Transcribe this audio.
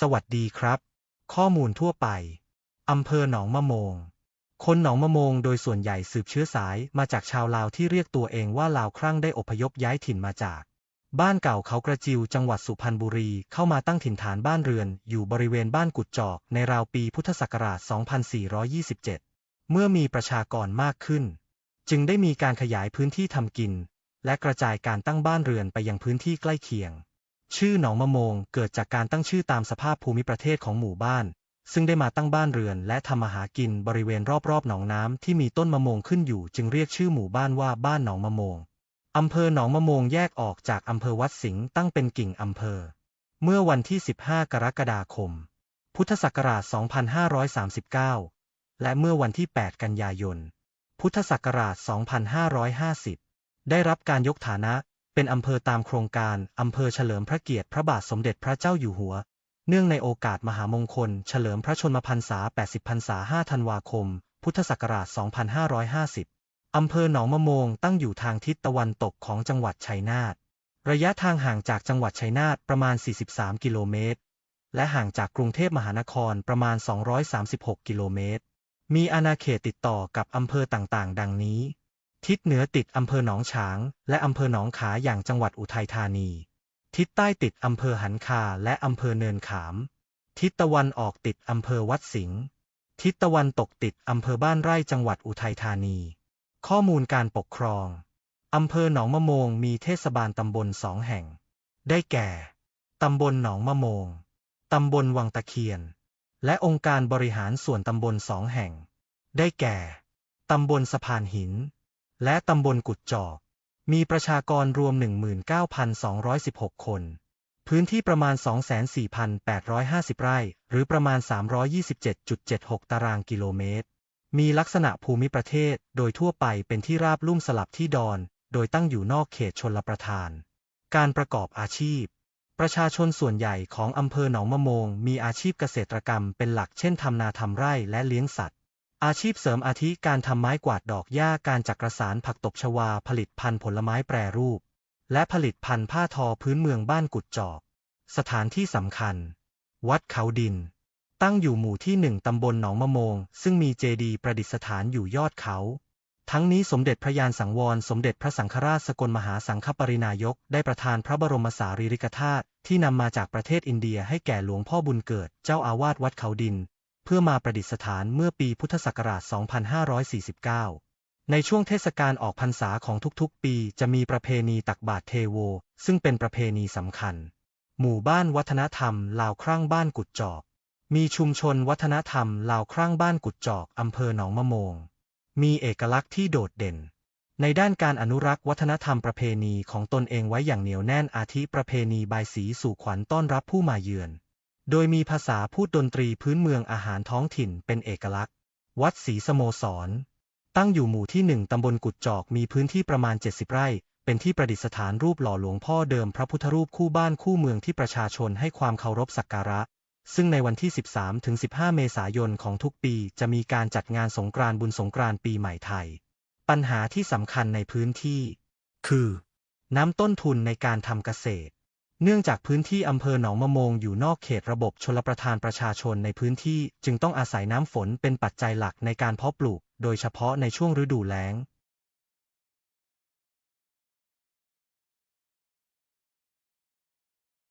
สวัสดีครับ ข้อมูลทั่วไป อำเภอหนองมะโมง คนหนองมะโมงโดยส่วนใหญ่สืบเชื้อสายมาจากชาวลาวที่เรียกตัวเองว่าลาวครั่งได้อพยพย้ายถิ่นมาจาก บ้านเก่าเขากระจิวจังหวัดสุพรรณบุรีเข้ามาตั้งถิ่นฐานบ้านเรือน อยู่บริเวณบ้านกุดจอกในราวปีพุทธศักราช 2427 เมื่อมีประชากรมากขึ้น จึงได้มีการขยายพื้นที่ทำกิน และกระจายการตั้งบ้านเรือนไปยังพื้นที่ใกล้เคียง ชื่อหนองมะโมงเกิดจากการตั้งชื่อตามสภาพภูมิประเทศของหมู่บ้าน ซึ่งได้มาตั้งบ้านเรือนและทำมาหากินบริเวณรอบๆหนองน้ำที่มีต้นมะโมงขึ้นอยู่จึงเรียกชื่อหมู่บ้านว่าบ้านหนองมะโมงอำเภอหนองมะโมงแยกออกจากอำเภอวัดสิงห์ตั้งเป็นกิ่งอำเภอ เมื่อวันที่ 15 กรกฎาคม พุทธศักราช 2539 และเมื่อวันที่ 8 กันยายน พุทธศักราช 2550 ได้รับการยกฐานะ เป็นอำเภอตามโครงการอำเภอเฉลิมพระเกียรติพระบาทสมเด็จพระเจ้าอยู่หัว เนื่องในโอกาสมหามงคล เฉลิมพระชนมพรรษา 80 พรรษา 5 ธันวาคม พุทธศักราช 2550 อำเภอหนองมะโมงตั้งอยู่ทางทิศตะวันตกของจังหวัดชัยนาท ระยะทางห่างจากจังหวัดชัยนาทประมาณ 43 กิโลเมตร และห่างจากกรุงเทพมหานครประมาณ 236 กิโลเมตร มีอาณาเขตติดต่อกับอำเภอต่างๆ ดังนี้ ทิศเหนือติดอำเภอหนองฉาง และอำเภอหนองขาอย่างจังหวัดอุทัยธานี ทิศใต้ติดอำเภอหันคาและอำเภอเนินขาม ทิศตะวันออกติดอำเภอวัดสิงห์ทิศตะวันตกติดอำเภอบ้านไร่จังหวัดอุทัยธานี ข้อมูลการปกครองอำเภอหนองมะโมงมีเทศบาลตำบลสองแห่ง ได้แก่ ตำบลหนองมะโมง ตำบลวังตะเคียน และองค์การบริหารส่วนตำบลสองแห่ง ได้แก่ ตำบลสะพานหิน และตำบลกุดจอก มีประชากรรวม 19,216 คน พื้นที่ประมาณ 24,850 ไร่ หรือประมาณ 327.76 ตารางกิโลเมตร มีลักษณะภูมิประเทศโดยทั่วไปเป็นที่ราบลุ่มสลับที่ดอน โดยตั้งอยู่นอกเขตชนลประทาน การประกอบอาชีพประชาชนส่วนใหญ่ของอำเภอหนองมะโมงมีอาชีพเกษตรกรรมเป็นหลักเช่นทำนาทำไร่และเลี้ยงสัตว์ อาชีพเสริมอาทิการทำไม้กวาดดอกหญ้าการจักรสารผักตบชวาผลิตพันธุ์ผลไม้แปรรูป และผลิตพันธุ์ผ้าทอพื้นเมืองบ้านกุดจอก สถานที่สำคัญ วัดเขาดิน ตั้งอยู่หมู่ที่หนึ่งตำบลหนองมะโมง ซึ่งมีเจดีย์ประดิษฐานอยู่ยอดเขา ทั้งนี้สมเด็จพระยานสังวร สมเด็จพระสังฆราชสกลมหาสังฆปรินายก ได้ประทานพระบรมสารีริกธาตุที่นำมาจากประเทศอินเดียให้แก่หลวงพ่อบุญเกิด เจ้าอาวาสวัดเขาดิน เพื่อมาประดิษฐานเมื่อปีพุทธศักราช 2549 ในช่วงเทศกาลออกพรรษาของทุกๆ ปีจะมีประเพณีตักบาตรเทโว ซึ่งเป็นประเพณีสำคัญ หมู่บ้านวัฒนธรรมลาวครั่งบ้านกุดจอก มีชุมชนวัฒนธรรมลาวครั่งบ้านกุดจอกอำเภอหนองมะโมง มีเอกลักษณ์ที่โดดเด่นในด้านการอนุรักษ์วัฒนธรรมประเพณีของตนเองไว้อย่างเหนียวแน่นอาทิประเพณีบายสีสู่ขวัญต้อนรับผู้มาเยือน โดยมีภาษาพูดดนตรีพื้นเมืองอาหารท้องถิ่นเป็นเอกลักษณ์ วัดศรีสโมสร ตั้งอยู่หมู่ที่หนึ่งตำบลกุดจอกมีพื้นที่ประมาณ 70 ไร่ เป็นที่ประดิษฐานรูปหล่อหลวงพ่อเดิมพระพุทธรูปคู่บ้านคู่เมืองที่ประชาชนให้ความเคารพสักการะ ซึ่งในวันที่ 13-15 เมษายนของทุกปีจะมีการจัดงานสงกรานต์บุญสงกรานต์ปีใหม่ไทย ปัญหาที่สำคัญในพื้นที่ คือ น้ำต้นทุนในการทำเกษตร เนื่องจากพื้นที่อำเภอหนองมะโมงอยู่นอกเขตระบบชลประทานประชาชนในพื้นที่ จึงต้องอาศัยน้ำฝนเป็นปัจจัยหลักในการเพาะปลูก โดยเฉพาะในช่วงฤดูแล้ง